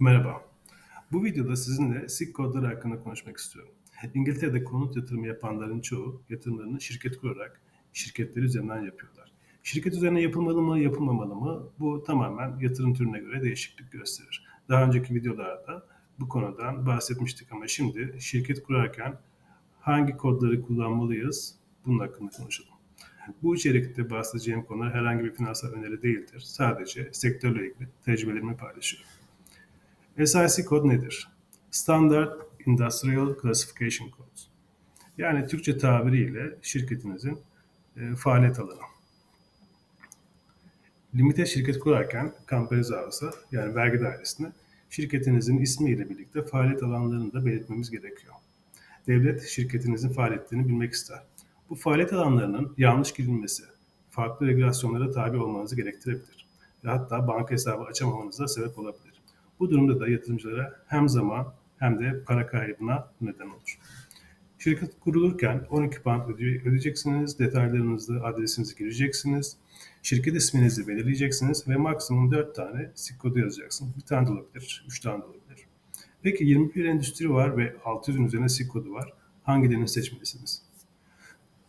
Merhaba. Bu videoda sizinle SIC kodları hakkında konuşmak istiyorum. İngiltere'de konut yatırımı yapanların çoğu yatırımlarını şirket kurarak şirketleri üzerinden yapıyorlar. Şirket üzerine yapılmalı mı, yapılmamalı mı? Bu tamamen yatırım türüne göre değişiklik gösterir. Daha önceki videolarda bu konudan bahsetmiştik ama şimdi şirket kurarken hangi kodları kullanmalıyız? Bunun hakkında konuşalım. Bu içerikte bahsedeceğim konu herhangi bir finansal öneri değildir. Sadece sektörle ilgili tecrübelerimi paylaşıyorum. SIC kod nedir? Standard Industrial Classification Code. Yani Türkçe tabiriyle şirketinizin e, faaliyet alanı. Limite şirket kurarken kampanya zavası yani vergi dairesine şirketinizin ismiyle birlikte faaliyet alanlarını da belirtmemiz gerekiyor. Devlet şirketinizin faaliyetlerini bilmek ister. Bu faaliyet alanlarının yanlış girilmesi, farklı regülasyonlara tabi olmanızı gerektirebilir. Ve hatta banka hesabı açamamanıza sebep olabilir. Bu durumda da yatırımcılara hem zaman hem de para kaybına neden olur. Şirket kurulurken 12 pound ödeyeceksiniz, detaylarınızı, adresinizi gireceksiniz, şirket isminizi belirleyeceksiniz ve maksimum 4 tane SIC kodu yazacaksınız. Bir tane de olabilir, 3 tane de olabilir. Peki 21 endüstri var ve 600'ün üzerine SIC kodu var. Hangilerini seçmelisiniz?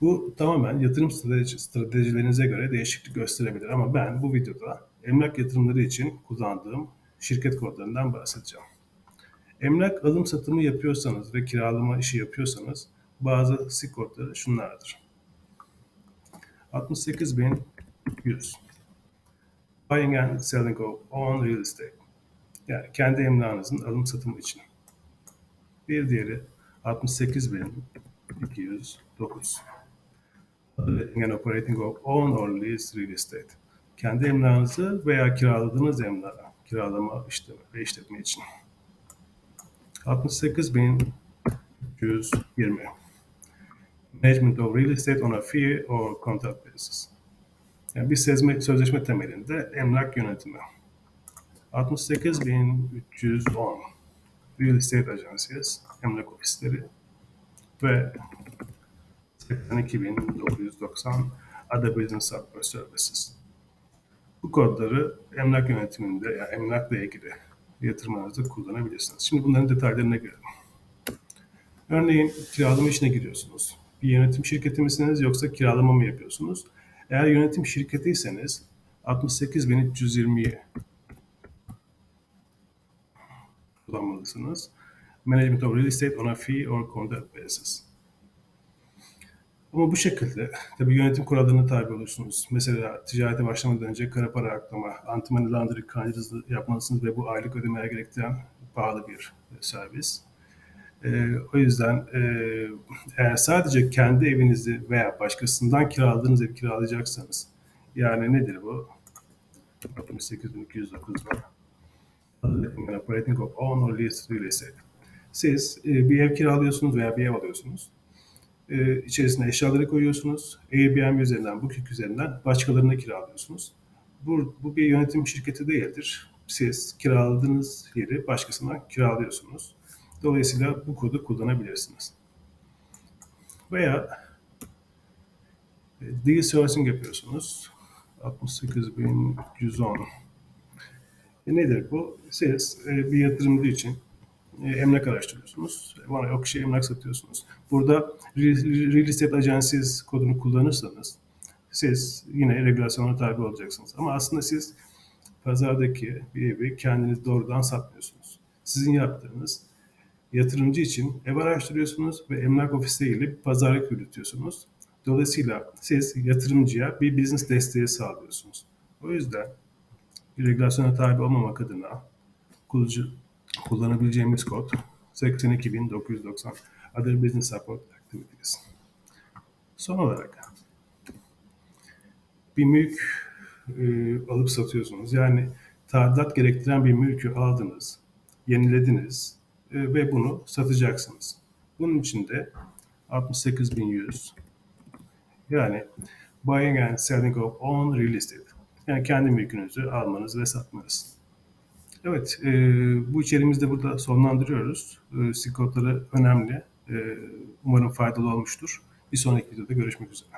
Bu tamamen yatırım stratejilerinize göre değişiklik gösterebilir ama ben bu videoda emlak yatırımları için kullandığım şirket kodlarından bahsedeceğim. Emlak alım satımı yapıyorsanız ve kiralama işi yapıyorsanız bazı SIC kodları şunlardır. 68100 Buying and selling of own real estate. Yani kendi emlakınızın alım satımı için. Bir diğeri 68209 Letting and operating of own or leased real estate. Kendi emlakınızı veya kiraladığınız emlağı kiralama işlemi ve işletme için. 68.320 Management of real estate on a fee or contract basis. Yani bir sezme, sözleşme temelinde emlak yönetimi. 68.310 Real Estate Agencies, emlak ofisleri ve 82.990 Other Business Software Services. Bu kodları emlak yönetiminde, yani emlakla ilgili yatırımlarınızda kullanabilirsiniz. Şimdi bunların detaylarına girelim. Örneğin kiralama işine giriyorsunuz. Bir yönetim şirketi misiniz yoksa kiralama mı yapıyorsunuz? Eğer yönetim şirketiyseniz 68.320'yi kullanmalısınız. Management of Real Estate on a Fee or Contract Basis. Ama bu şekilde tabii yönetim kurallarına tabi olursunuz. Mesela ticarete başlamadan önce kara para aklama, anti-money laundering kaydınızı yapmalısınız ve bu aylık ödemeler gerektiren pahalı bir servis. Ee, o yüzden e, eğer sadece kendi evinizi veya başkasından kiraladığınız evi kiralayacaksanız yani nedir bu? 68.209 var. Operating of own or leased real estate. Siz e, bir ev kiralıyorsunuz veya bir ev alıyorsunuz e, içerisine eşyaları koyuyorsunuz. Airbnb üzerinden, Booking üzerinden başkalarına kiralıyorsunuz. Bu, bu bir yönetim şirketi değildir. Siz kiraladığınız yeri başkasına kiralıyorsunuz. Dolayısıyla bu kodu kullanabilirsiniz. Veya e, deal sourcing yapıyorsunuz. 68.110 e nedir bu? Siz e, bir yatırımcı için emlak araştırıyorsunuz. Bana yok şey emlak satıyorsunuz. Burada real estate agencies kodunu kullanırsanız siz yine regülasyona tabi olacaksınız. Ama aslında siz pazardaki bir evi kendiniz doğrudan satmıyorsunuz. Sizin yaptığınız yatırımcı için ev araştırıyorsunuz ve emlak ofisiyle bir pazarlık yürütüyorsunuz. Dolayısıyla siz yatırımcıya bir business desteği sağlıyorsunuz. O yüzden regülasyona tabi olmamak adına kullanıcı kullanabileceğimiz kod 82990 Other Business Support Activities. Son olarak bir mülk e, alıp satıyorsunuz. Yani tadilat gerektiren bir mülkü aldınız, yenilediniz e, ve bunu satacaksınız. Bunun için de 68100 yani buying and selling of own real estate. Yani kendi mülkünüzü almanız ve satmanız. Evet, e, bu içeriğimizi de burada sonlandırıyoruz. E, sigortaları önemli. E, umarım faydalı olmuştur. Bir sonraki videoda görüşmek üzere.